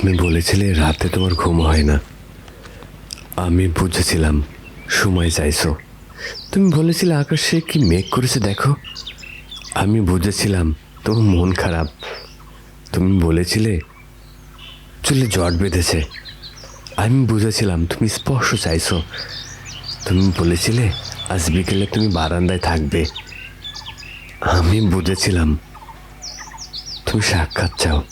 তুমি বলেছিলে রাতে তোমার ঘুম হয় না। আমি বুঝেছিলাম, সময় চাইছো। তুমি বলেছিলে আকাশে কি মেঘ করেছে দেখো। আমি বুঝেছিলাম, তোমার মন খারাপ। তুমি বলেছিলে, চুলে জট বেঁধেছে। আমি বুঝেছিলাম, তুমি স্পর্শ চাইছো। তুমি বলেছিলে, আজ বিকেলে তুমি বারান্দায় থাকবে। আমি বুঝেছিলাম, তুমি সাক্ষাৎ চাও।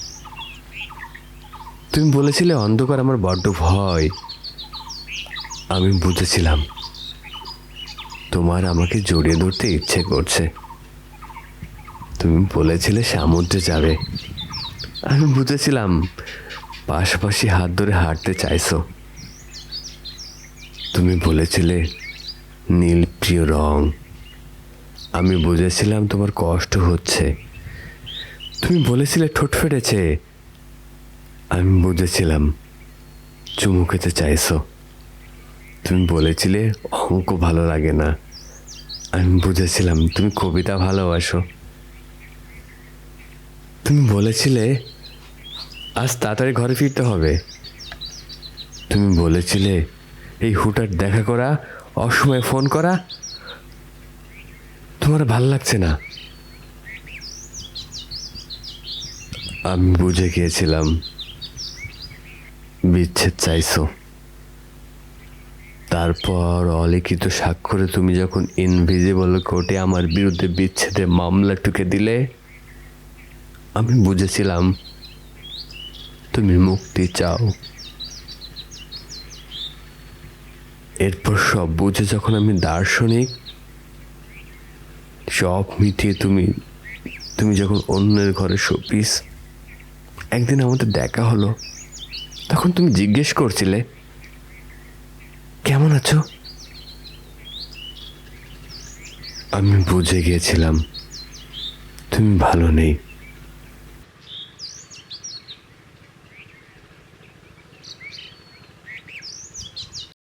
তুমি বলেছিলে অন্ধকার আমার বড্ড ভয়। আমি বুঝেছিলাম। তোমার আমাকে জড়িয়ে ধরতে ইচ্ছে করছে। তুমি বলেছিলে সমুদ্রে যাবে। আমি বুঝেছিলাম, পাশাপাশি হাত ধরে হাঁটতে চাইছো। তুমি বলেছিলে নীল প্রিয় রং। আমি বুঝেছিলাম তোমার কষ্ট হচ্ছে। তুমি বলেছিলে ঠোঁট ফেটেছে। আমি বুঝেছিলাম। চুমু খেতে চাইছো। তুমি বলেছিলে অঙ্ক ভালো লাগে না। আমি বুঝেছিলাম, তুমি কবিতা ভালোবাসো। তুমি বলেছিলে, আজ তাড়াতাড়ি ঘরে ফিরতে হবে। তুমি বলেছিলে, এই হুটার দেখা করা, অসময়ে ফোন করা, তোমার ভালো লাগছে না। আমি বুঝে গিয়েছিলাম। বিচ্ছেদ চাইছো। তারপর অলিখিত স্বাক্ষরে তুমি যখন ইনভিজিবল কোর্টে আমার বিরুদ্ধে বিচ্ছেদে মামলা টুকে দিলে, আমি বুঝেছিলাম তুমি মুক্তি চাও। এরপর সব বুঝে যখন আমি দার্শনিক, সব মিটিয়ে তুমি তুমি যখন অন্যের ঘরে শোপিস, একদিন আমাদের দেখা হলো। তখন তুমি জিজ্ঞেস করছিলে কেমন আছো? আমি বুঝে গিয়েছিলাম তুমি ভালো নেই।